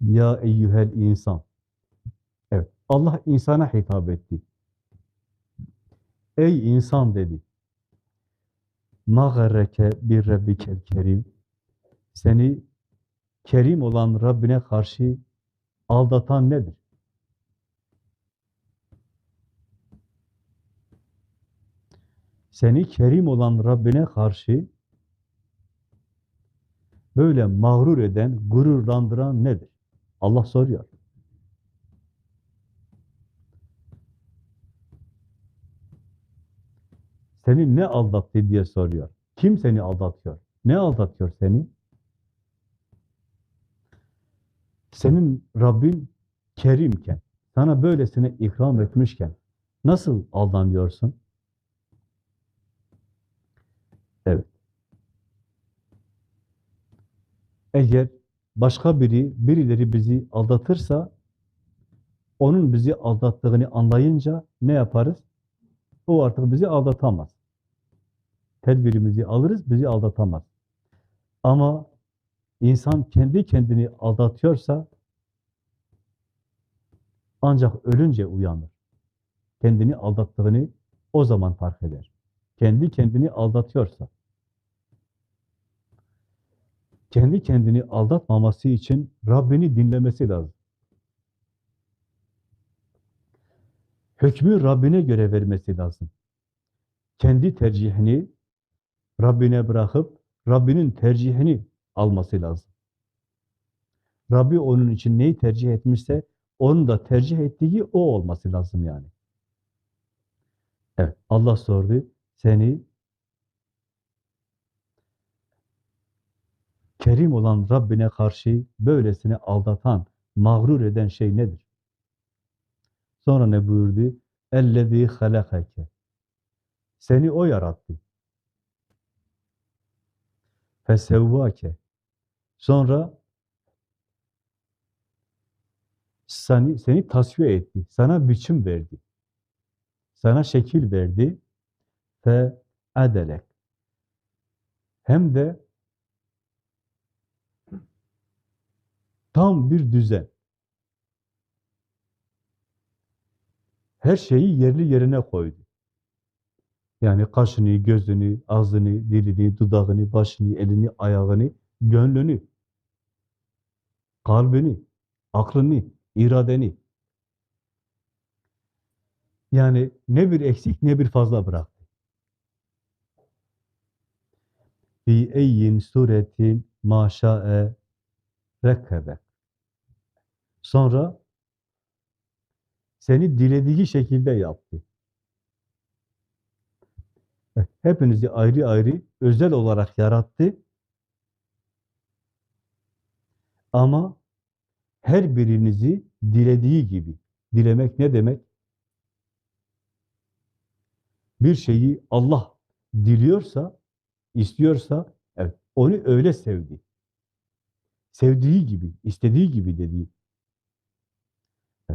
Ya eyyühel insan. Evet, Allah insana hitap etti. Ey insan dedi. Mağarreke bir rabbikel kerim. Seni kerim olan Rabbine karşı aldatan nedir? Seni kerim olan Rabbine karşı böyle mağrur eden, gururlandıran nedir? Allah soruyor. Seni ne aldattı diye soruyor. Kim seni aldatıyor? Ne aldatıyor seni? Senin Rabbin kerimken, sana böylesine ikram etmişken nasıl aldanıyorsun? Evet. Eğer başka biri, birileri bizi aldatırsa, onun bizi aldattığını anlayınca ne yaparız? O artık bizi aldatamaz. Tedbirimizi alırız, bizi aldatamaz. Ama insan kendi kendini aldatıyorsa, ancak ölünce uyanır. Kendini aldattığını o zaman fark eder. Kendi kendini aldatıyorsa, kendi kendini aldatmaması için Rabbini dinlemesi lazım. Hükmü Rabbine göre vermesi lazım. Kendi tercihini Rabbine bırakıp Rabbinin tercihini alması lazım. Rabbi onun için neyi tercih etmişse onun da tercih ettiği o olması lazım yani. Evet, Allah sordu. Seni kerim olan Rabbine karşı böylesine aldatan, mağrur eden şey nedir? Sonra ne buyurdu? اَلَّذ۪ي خَلَقَكَ Seni O yarattı. فَسَوَّاكَ Sonra seni, seni tasfiye etti. Sana biçim verdi. Sana şekil verdi. Fe adelek. Hem de tam bir düzen. Her şeyi yerli yerine koydu. Yani kaşını, gözünü, ağzını, dilini, dudağını, başını, elini, ayağını, gönlünü, kalbini, aklını, iradeni. Yani ne bir eksik ne bir fazla bıraktı. Fi eyyin suretin maşa'e rekkebe. Sonra seni dilediği şekilde yaptı. Hepinizi ayrı ayrı, özel olarak yarattı. Ama her birinizi dilediği gibi. Dilemek ne demek? Bir şeyi Allah diliyorsa, istiyorsa, evet, onu öyle sevdi. Sevdiği gibi, istediği gibi dedi.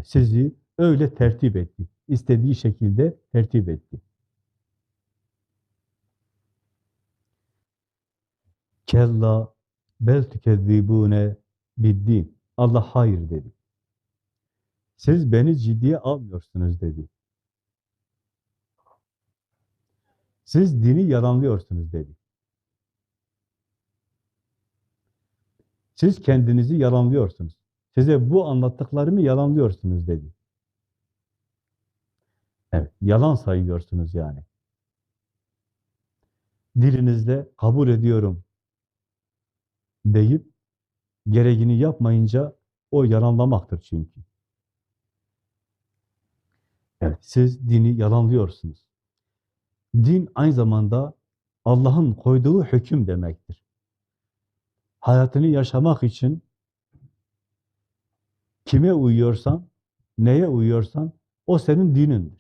Sizi öyle tertip etti. İstediği şekilde tertip etti. Kella bel tükezzibune biddin. Allah hayır dedi. Siz beni ciddiye almıyorsunuz dedi. Siz dini yalanlıyorsunuz dedi. Siz kendinizi yalanlıyorsunuz. Size bu anlattıklarımı yalanlıyorsunuz dedi. Evet, yalan sayıyorsunuz yani. Dilinizde kabul ediyorum deyip gereğini yapmayınca o yalanlamaktır çünkü. Evet, siz dini yalanlıyorsunuz. Din aynı zamanda Allah'ın koyduğu hüküm demektir. Hayatını yaşamak için kime uyuyorsan, neye uyuyorsan o senin dinindir.